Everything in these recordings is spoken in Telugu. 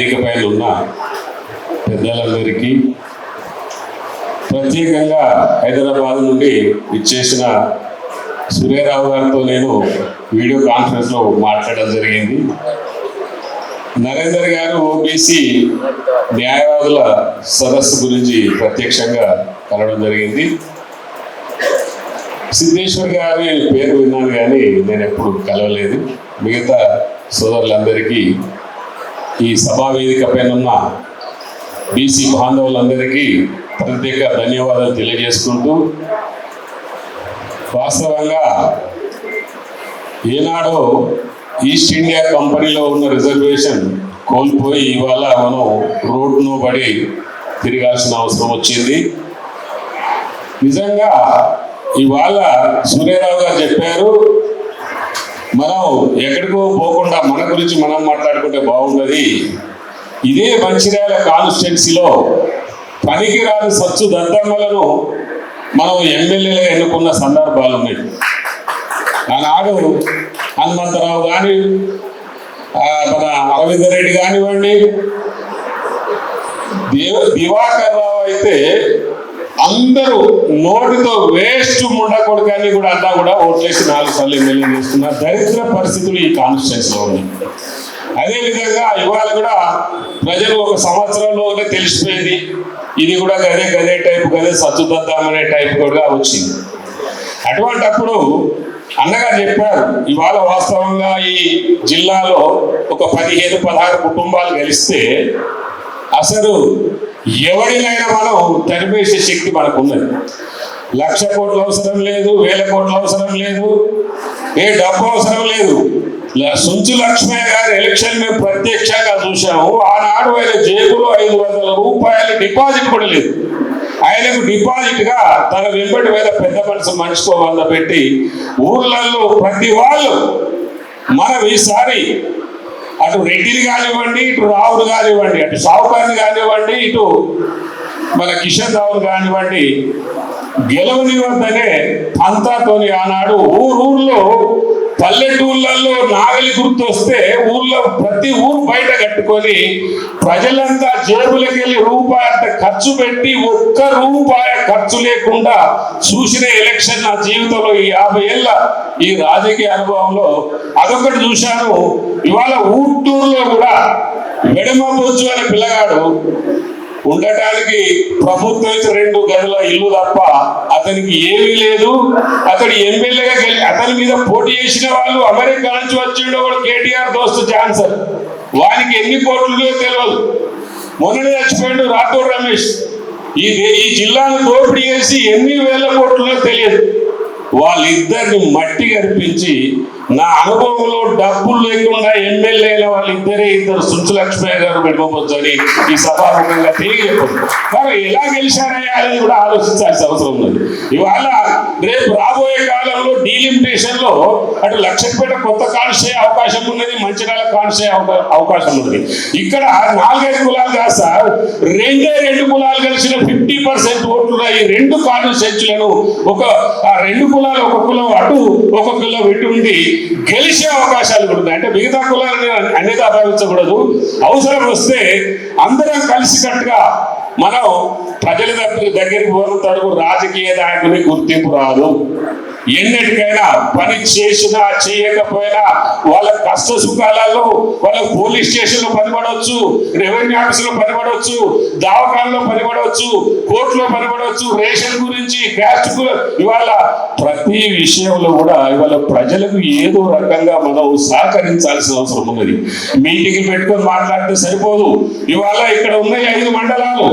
వేదిక పైన ఉన్న పెద్దలందరికీ ప్రత్యేకంగా హైదరాబాద్ నుండి ఇచ్చేసిన సూర్యారావు గారితో నేను వీడియో కాన్ఫరెన్స్లో మాట్లాడడం జరిగింది. నరేందర్ గారు ఓబీసీ న్యాయవాదుల సదస్సు గురించి ప్రత్యక్షంగా కలవడం జరిగింది. సిద్ధేశ్వర్ గారి పేరు విన్నాను కానీ నేను ఎప్పుడు కలవలేదు. మిగతా సోదరులందరికీ ఈ సభా వేదిక పైన ఉన్న బీసీ బాంధవులందరికీ ప్రత్యేక ధన్యవాదాలు తెలియజేసుకుంటూ వాస్తవంగా ఏనాడో ఈస్ట్ ఇండియా కంపెనీలో ఉన్న రిజర్వేషన్ కోల్పోయి ఇవాళ మనం రోడ్ను పడి తిరగాల్సిన అవసరం వచ్చింది. నిజంగా ఇవాళ సూర్యారావు గారు చెప్పారు మనం ఎక్కడికో పోకుండా మన గురించి మనం మాట్లాడుకుంటే బాగుంటుంది. ఇదే మంచిర్యాల కాన్స్టిట్యున్సీలో పనికిరాని సచ్చు దద్దమ్మలను మనం ఎమ్మెల్యేలుగా ఎన్నుకున్న సందర్భాలు ఉన్నాయి. ఆనాడు హనుమంతరావు కానీ మన అరవింద రెడ్డి కానివ్వండి దేవ దివాకర్ రావు అయితే అందరూ నోటితో వేస్ట్ ఉండకూడకని కూడా అంతా కూడా ఓట్లేసి నాలుగు సార్లు ఎమ్మెల్యే చేస్తున్న దరిద్ర పరిస్థితులు ఈ కాన్స్టిట్యూన్సీలో ఉన్నాయి. అదేవిధంగా ఇవాళ కూడా ప్రజలు ఒక సంవత్సరంలోనే తెలిసిపోయింది. ఇది కూడా గదే గదే టైప్ గదే సత్తుదద్దామనే అనే టైప్ కూడా వచ్చింది. అటువంటప్పుడు అన్నగారు చెప్పారు ఇవాళ వాస్తవంగా ఈ జిల్లాలో ఒక పదిహేను పదహారు కుటుంబాలు గెలిస్తే అసలు ఎవరినైనా మనం తరిమేసే శక్తి మనకు ఉన్నది లక్ష కోట్లు అవసరం లేదు వేల కోట్లు అవసరం లేదు ఏ డబ్బు అవసరం లేదు. సుంచు లక్ష్మయ్య గారి ఎలక్షన్ మేము ప్రత్యక్షంగా చూసాము ఆనాడు ఆయన జేబులో ఐదు వందల రూపాయలు డిపాజిట్ కూడా లేదు. ఆయనకు డిపాజిట్గా తన వెంబడి మీద పెద్ద మనసు మనిషితో వంద పెట్టి ఊర్లలో ప్రతి వాళ్ళు మనం ఈసారి అటు రెడ్డిని కానివ్వండి ఇటు రావుడు కానివ్వండి అటు సావుకారిని కానివ్వండి ఇటు మన కిషన్ రావులు కానివ్వండి గెలవని వద్దనే పంతాతోని ఆనాడు ఊరూర్లో పల్లెటూళ్ళల్లో నాగలి గుర్తు వస్తే ఊర్లో ప్రతి ఊరు బయట కట్టుకొని ప్రజలంతా జేబులకి వెళ్ళి రూపాయి అంత ఖర్చు పెట్టి ఒక్క రూపాయి ఖర్చు లేకుండా చూసిన ఎలక్షన్ నా జీవితంలో ఈ యాభై ఏళ్ళ ఈ రాజకీయ అనుభవంలో అదొకటి చూశాను. ఇవాళ ఊట్టూరులో కూడా వెడమ బొచ్చు అనే పిల్లగాడు ఉండటానికి ప్రభుత్వం రెండు గదుల ఇల్లు తప్ప అతనికి ఏమీ లేదు. అతడు ఎమ్మెల్యేగా గెలి అతని మీద పోటీ చేసిన వాళ్ళు అమెరికా నుంచి వచ్చిండో వాడు కేటీఆర్ దోస్తు జాన్సన్. వానికి ఎన్ని కోట్లు తెలియదు మొన్ననే చచ్చిపోయాడు రాథోడ్ రమేష్. ఈ ఈ జిల్లాను దోపిడీ చేసి ఎన్ని వేల కోట్లలో తెలియదు. వాళ్ళిద్దరిని మట్టి కనిపించి నా అనుభవంలో డబ్బులు లేకుండా ఎమ్మెల్యేల వాళ్ళిద్దరే ఇద్దరు సుంచు గారు పెట్టుకోవచ్చని ఈ సభాముఖంగా తెలియజెప్పారు మరి ఎలా గెలిచారయ్యా అనేది కూడా ఆలోచించాల్సిన అవసరం ఉంది ఇవాళ రేపు రాబోయే కాలంలో డీలిమిటేషన్లో అటు లక్షపేట కొత్త కాన్స్టే అవకాశం ఉన్నది మంచిర్యాల కాన్స్టే అవకా- అవకాశం ఉంది ఇక్కడ నాలుగైదు కులాలు కాదు సార్ రెండే రెండు కులాలు కలిసిన ఫిఫ్టీ పర్సెంట్ ఓట్లు ఈ రెండు కాన్స్టిట్యూన్సీలను ఒక ఆ రెండు కులాలు ఒక కులం అటు ఒక కులం ఇటు ఉండి గెలిచే అవకాశాలు కూడా ఉన్నాయి. అంటే మిగతా కులాలను అనేది భావించకూడదు అవసరం వస్తే అందరం కలిసికట్టుగా మనం ప్రజల దగ్గర దగ్గరికి పోతాడు రాజకీయ నాయకుని గుర్తింపు రాదు. ఎన్నిటికైనా పని చేసినా చేయకపోయినా వాళ్ళ కష్ట సుఖాలలో వాళ్ళ పోలీస్ స్టేషన్లో పనిపడవచ్చు రెవెన్యూ ఆఫీస్లో పనిపడవచ్చు దావకాల్లో పనిపడవచ్చు కోర్టులో పనిపడవచ్చు రేషన్ గురించి క్యాస్ట్ ఇవాళ ప్రతి విషయంలో కూడా ఇవాళ ప్రజలకు ఏదో రకంగా మనం సహకరించాల్సిన అవసరం ఉన్నది. మీటింగ్ పెట్టుకొని మాట్లాడితే సరిపోదు. ఇవాళ ఇక్కడ ఉన్నాయి ఐదు మండలాలు.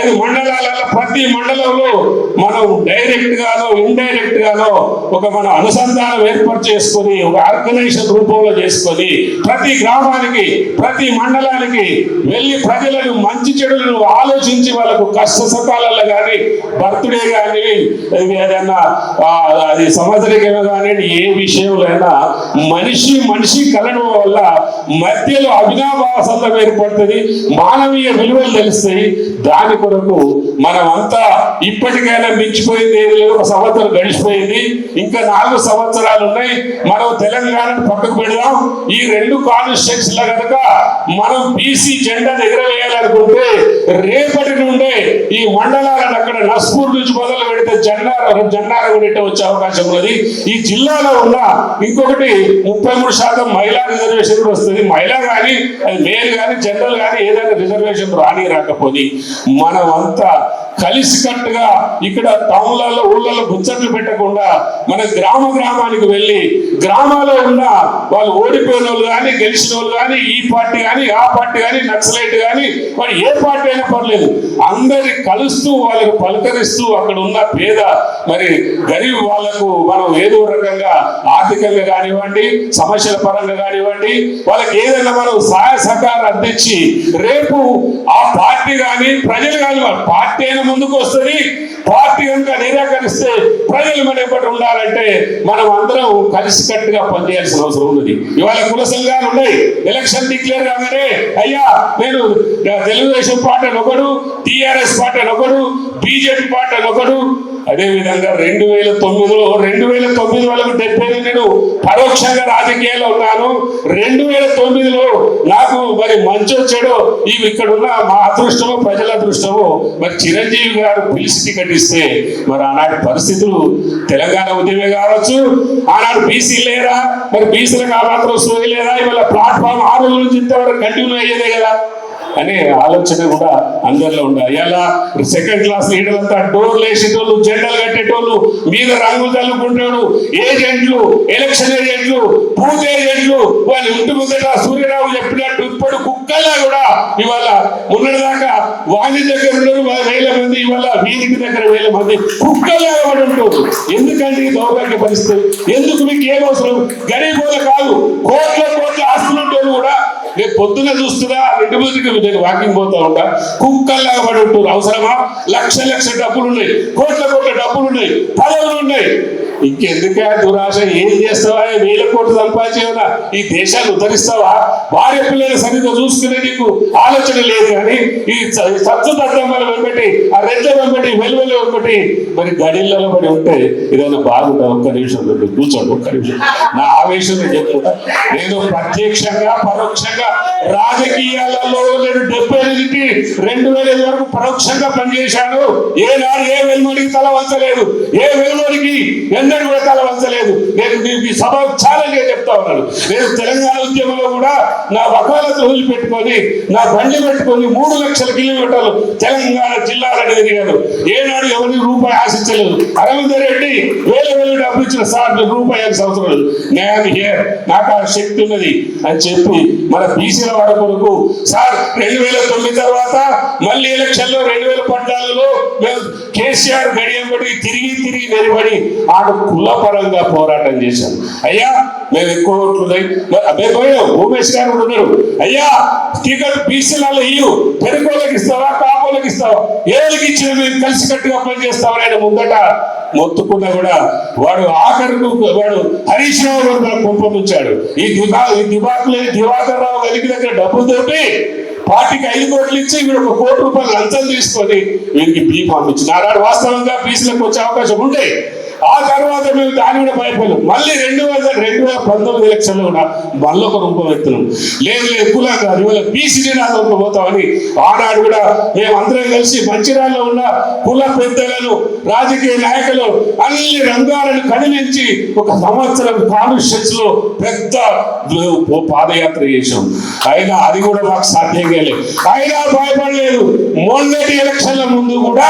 ఐదు మండలాలలో ప్రతి మండలంలో మనం డైరెక్ట్ గానో ఇండైరెక్ట్ గానో ఒక మన అనుసంధానం ఏర్పాటు చేసుకొని ఒక ఆర్గనైజేషన్ రూపంలో చేసుకొని ప్రతి గ్రామానికి ప్రతి మండలానికి వెళ్ళి ప్రజలను మంచి చెడులను ఆలోచించి వాళ్ళకు కష్ట సుఖాలలో కానీ బర్త్డే కానీ ఏదైనా అది సంవత్సరికమే కానీ ఏ విషయంలో అయినా మనిషి మనిషి కలడం వల్ల మధ్యలో అభినాభావ సందర్భం ఏర్పడుతుంది మానవీయ విలువలు తెలుస్తాయి. దాని కొరకు మనమంతా ఇప్పటికైనా మించిపోయింది ఏది లేదు ఒక సంవత్సరం గడిచిపోయింది. ఇంకా నాలుగు సంవత్సరాలు ఉన్నాయి. మనం తెలంగాణను పక్కకు పెడదాం. ఈ రెండు కాన్స్టిట్యూన్స్లో కనుక మనం బీసీ జెండా ఎగరవేయాలనుకుంటే రేపటి నుండే ఈ మండలాలను అక్కడ నస్పూర్ నుంచి మొదలు పెడితే జెండారం జెండారం కూడా వచ్చే అవకాశం ఉన్నది. ఈ జిల్లాలో ఉన్న ఇంకొకటి ముప్పై మూడు శాతం మహిళా రిజర్వేషన్ కూడా వస్తుంది. మహిళ కానీ అది మేల్ కానీ జనరల్ కానీ ఏదైనా రిజర్వేషన్ రాని రాకపోని మనమంతా కలిసికట్టుగా ఇక్కడ టౌన్లలో ఊళ్ళలో గుచ్చట్లు పెట్టకుండా మన గ్రామ గ్రామానికి వెళ్ళి గ్రామాల్లో ఉన్న వాళ్ళు ఓడిపోయిన వాళ్ళు కానీ గెలిచిన వాళ్ళు కానీ ఈ పార్టీ కానీ ఆ పార్టీ కానీ నక్సలైట్ కానీ వాళ్ళు ఏ పార్టీ అయినా పర్లేదు. అందరి కలుస్తూ వాళ్ళకు పలకరిస్తూ అక్కడ ఉన్న పేద మరి గరీబ్ వాళ్ళకు మనం ఏదో రకంగా ఆర్థికంగా కానివ్వండి సమస్యల పరంగా కానివ్వండి వాళ్ళకి ఏదైనా మనం సహాయ సహకారం అందించి రేపు ఆ పార్టీ కానీ ప్రజలు కానీ పార్టీ అయినా ముందుకు వస్తుంది. పార్టీ కనుక నిరాకరిస్తే ప్రజలు మన ఎప్పటి ఉండాలంటే మనం అందరం కలిసికట్టుగా పనిచేయాల్సిన అవసరం ఉన్నది. ఇవాళ కుల సంఘాలు ఉన్నాయి. ఎలక్షన్ డిక్లేర్ కాగానే అయ్యా నేను తెలుగుదేశం పార్టీ అని ఒకడు టిఆర్ఎస్ పార్టీ అని ఒకడు బీజేపీ పార్టీ అని ఒకడు అదే విధంగా రెండు వేల తొమ్మిదిలో రెండు వేల తొమ్మిది వరకు డెబ్బై నేను పరోక్షంగా రాజకీయాల్లో ఉన్నాను. రెండు వేల తొమ్మిదిలో నాకు మరి మంచి వచ్చాడో. ఇవి ఇక్కడ ఉన్న మా అదృష్టమో ప్రజల అదృష్టమో మరి చిరంజీవి గారు పిలిచి టికెట్ ఇస్తే మరి ఆనాటి పరిస్థితులు తెలంగాణ ఉద్యమే కావచ్చు ఆనాడు బీసీ లేరా మరి బీసీలకు ఆ మాత్రం సోయి ఇవాళ ప్లాట్ఫామ్ ఆరు నుంచి ఇంతవరకు కంటిన్యూ అయ్యేదే కదా. అనే ఆలోచన కూడా అందరిలో ఉండాలి. ఎలా? సెకండ్ క్లాస్ లీడర్లంతా డోర్లు వేసేటోళ్ళు జెండాలు కట్టేటోళ్ళు మీద రంగులు చల్లుకుంటాడు ఏజెంట్లు ఎలక్షన్ ఏజెంట్లు బూత్ ఏజెంట్లు వాళ్ళు ఇంటి ముందట సూర్యరావు చెప్పినట్టు ఇప్పుడు కుక్కల్లా కూడా ఇవాళ మొన్నటిదాకా వాణి దగ్గర వేల మంది ఇవాళ వీధికి దగ్గర వేల మంది కుక్కల్లా కూడా ఉంటారు. ఎందుకంటే ఈ దౌర్భాగ్య పరిస్థితి? ఎందుకు మీకు ఏం అవసరం? కాదు కోట్ల కోట్ల ఆస్తులు కూడా రేపు పొద్దున చూస్తున్నా రెండు మూదికి నేను వాకింగ్ పోతా ఉంటా. కుక్కల్లాగా పడి ఉంటారు అవసరమా? లక్ష లక్ష డబ్బులు ఉన్నాయి కోట్ల కోట్ల డబ్బులు ఉన్నాయి పదవులు ఉన్నాయి ఇంకెందుకే దురాశ? ఏం చేస్తావా? వేల కోట్లు సంపాదించేవనా? ఈ దేశాన్ని ఉద్ధరిస్తావా? భార్య పిల్లలు సరిగ్గా చూసుకునే నీకు ఆలోచన లేదు కానీ ఈ సత్తు తత్వమ్మలు వెంబటి ఆ రెడ్ల వెంబటి వెలువెలు వెంబటి మరి గడిళ్ళలో పడి ఉంటే ఏదైనా బాగుంటుంది ఒక్క నిమిషం కూర్చోండి ఒక్క నిమిషం. నా ఆవేశం నేను నేను ప్రత్యక్షంగా పరోక్షంగా రాజకీయాలలో నేను డెబ్బై ఎనిమిదికి రెండు వేల ఐదు వరకు పరోక్షంగా పనిచేశాను. ఏనాడు ఏ వెలువడికి తల వంచలేదు. ఏ వెలుమడికి ఎన్నడూ కూడా నేను మీకు ఈ సభ ఛాలెంజ్ చెప్తా ఉన్నాను. నేను తెలంగాణ ఉద్యమంలో కూడా నా వకాలత వదిలిపెట్టుకొని నా బండి పెట్టుకొని మూడు లక్షల కిలోమీటర్లు తెలంగాణ జిల్లాలని తిరిగాను. ఏనాడు ఎవరికి రూపాయి ఆశించలేదు. అరవింద్ రెడ్డి వేల వేల డబ్బు ఇచ్చిన సార్ రూపాయి అవసరం లేదు. నేను హియర్ నాకు ఆ శక్తి ఉన్నది అని చెప్పి మన బీసీల వాడ కొరకు సార్ రెండు వేల తొమ్మిది తర్వాత మళ్ళీ ఎలక్షన్లో రెండు వేల పద్నాలుగులో మేము కేసీఆర్ గడియం తిరిగి తిరిగి నిలబడి ఆడ కులపరంగా పోరాటం చేశారు అయ్యా మేము ఎక్కువ ఓట్లు అదే మరి అబ్బాయి ఉమేష్ గారు కూడా ఉన్నారు. అయ్యా టికెట్ బీసీలలో ఇయ్యు. పెరుకోళ్ళకి ఇస్తావా కాపోళ్ళకి ఇస్తావా? ఏళ్ళకి ఇచ్చిన మేము కలిసి కట్టుగా పనిచేస్తామని ఆయన ముందట మొత్తుకున్నా కూడా వాడు ఆఖరుకు వాడు హరీష్ రావు గారు నాకు ఈ దివా ఈ దివాకులు దివాకర్ రావు కలిగి దగ్గర డబ్బులు దొరికి పార్టీకి ఐదు కోట్లు ఇచ్చి వీడు ఒక కోటి రూపాయలు లంచం తీసుకొని వీరికి బీ పంపించింది ఆనాడు వాస్తవంగా బీసీలకు వచ్చే అవకాశం ఉండే. ఆ తర్వాత మేము దాని కూడా భయపడలేం మళ్ళీ రెండు వేల రెండు వేల పంతొమ్మిది ఎలక్షన్లో కూడా మళ్ళీ ఒక రూపం ఎత్తున్నాం. లేదు లేదు కులం కాదు ఇవాళ బీసీ నాతో పోతామని ఆనాడు కూడా మేము అందరం కలిసి మంచిర్యాలలో ఉన్న కుల పెద్దలను రాజకీయ నాయకులు అన్ని రంగాలను కదిలించి ఒక సంవత్సరం కాన్స్టిట్యూన్స్లో పెద్ద పాదయాత్ర చేశాం. అయినా అది కూడా మాకు సాధ్యం కాలేదు. అయినా భయపడలేదు. మొన్నటి ఎలక్షన్ల ముందు కూడా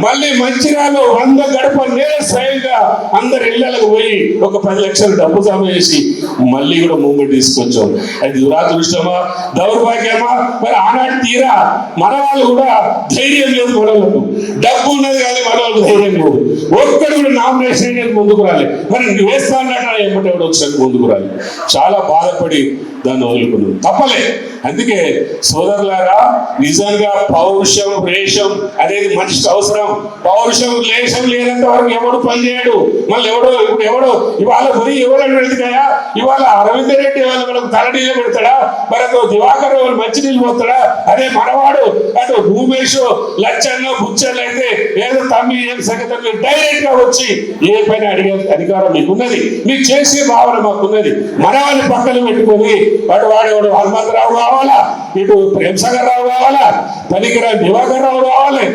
మళ్ళీ మంచిర్యాలలో వంద గడప నేల స్వయంగా అందరి ఇళ్ళకు పోయి ఒక పది లక్షలు డబ్బు జమ చేసి మళ్ళీ కూడా మూమెంట్ తీసుకొచ్చాం. అది దురాదృష్టమా? దౌర్భాగ్యమా? మరి ఆనాటి తీరా మన వాళ్ళు కూడా ధైర్యం లేదు మనవాళ్ళకు డబ్బు ఉన్నది కానీ మన వాళ్ళకి ధైర్యం లేదు. ఒక్కడు కూడా నామినేషన్ అనేది ముందుకు రాలి. మరి నువ్వు వేస్తా అన్నట్టు ఏమంటే ఎవడు ఒకసారి ముందుకు రాలి. చాలా బాధపడి దాన్ని వదులుకున్నాం. తప్పలే. అందుకే సోదరులారా నిజంగా పౌరుషం వేషం అనేది మనిషికి అవసరం. పౌరుషం లేశం లేనంత వరకు ఎవడు పని చేయడు. మళ్ళీ ఎవడో ఇప్పుడు ఎవడో ఇవాళ గురి ఎవరు వెళ్తాయా ఇవాళ అరవింద్ రెడ్డి ఇవాళ మనకు తలనీళ్ళు పెడతాడా? మనకు దివాకర్ వాళ్ళు మంచినీళ్ళు పోతాడా? అదే మనవాడు అటు భూమేష్ లచ్చన్న బుచ్చర్లు అయితే ఏదో తమ్మి ఏం సంగతి డైరెక్ట్గా వచ్చి ఏ పైన అడిగే అధికారం మీకున్నది. మీకు చేసే భావన మాకున్నది. మన వాళ్ళని పక్కన పెట్టుకొని వాడు వాడేవాడు హనుమంతరావు కావాలా? ఇటు ప్రేమసాగర్ రావు కావాలా? పనికిరా దివాకర్ రావు కావాలి.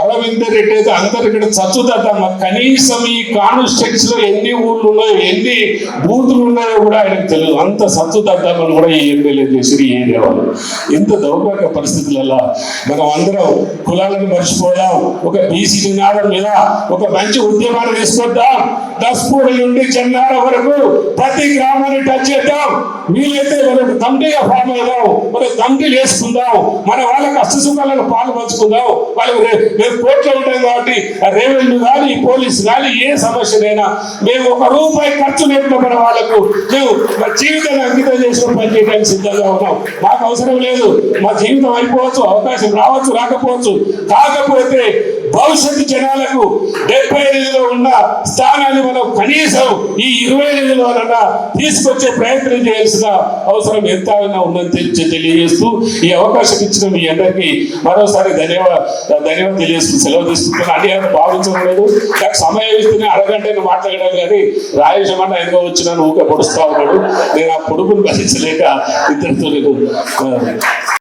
అరవింద్ రెడ్డి అయితే అందరు ఇక్కడ చచ్చుదమ్మా కనీసం ఈ కాన్స్టిట్యూన్స్లో ఎన్ని ఊళ్ళు ఉన్నాయో ఎన్ని బూతులు ఉన్నాయో కూడా ఆయనకు తెలియదు. అంత సచ్చుదమ్మని కూడా ఈ ఎమ్మెల్యే చేసి ఈ ఏరియా ఇంత దౌర్భాగ్య పరిస్థితులలో మనం అందరం కులాలను మర్చిపోదాం ఒక బీసీ నినాదం మీద ఒక మంచి ఉద్యమాన్ని తీసుకొద్దాం. దస్పూడి నుండి చెన్నార వరకు ప్రతి గ్రామాన్ని టచ్ చేద్దాం. వీలైతే మనకు తండ్రిగా ఫామ్ అవుదాం మన తండ్రి వేసుకుందాం మన వాళ్ళ కష్ట సుఖాలను పాలు పంచుకుందాం. వాళ్ళకి రేపు కోర్టులో ఉంటాం కాబట్టి రెవెన్యూ కానీ పోలీసు కానీ ఏ సమస్యనైనా మేము ఒక రూపాయి ఖర్చు లేకుండా వాళ్ళకు మేము మా జీవితాన్ని అంకితం చేసుకుని పనిచేయడానికి సిద్ధంగా ఉన్నాం. మాకు అవసరం లేదు. మా జీవితం అయిపోవచ్చు అవకాశం రావచ్చు రాకపోవచ్చు. కాకపోతే భవిష్యత్తు జనాలకు డెబ్బై ఎనిమిదిలో ఉన్న స్థానాన్ని మనం కనీసం ఈ ఇరవై ఎనిమిదిలోనన్నా తీసుకొచ్చే ప్రయత్నం చేయాల్సిన అవసరం ఎంత అయినా ఉందని తెలియజేస్తూ ఈ అవకాశం ఇచ్చిన మీ అందరికీ మరోసారి ధన్యవాద ధన్యవాదాలు తెలియజేస్తూ సెలవు తీసుకుంటున్నాను అని ఏమైనా భావించడం లేదు. నాకు సమయం ఇస్తేనే అరగంట మాట్లాడడం కానీ రాయేశమన్న ఎందుకో వచ్చినాను ఊకే పొడుస్తా ఉన్నాడు. నేను ఆ పొడుగును భరించలేక ఇద్దరితో నేను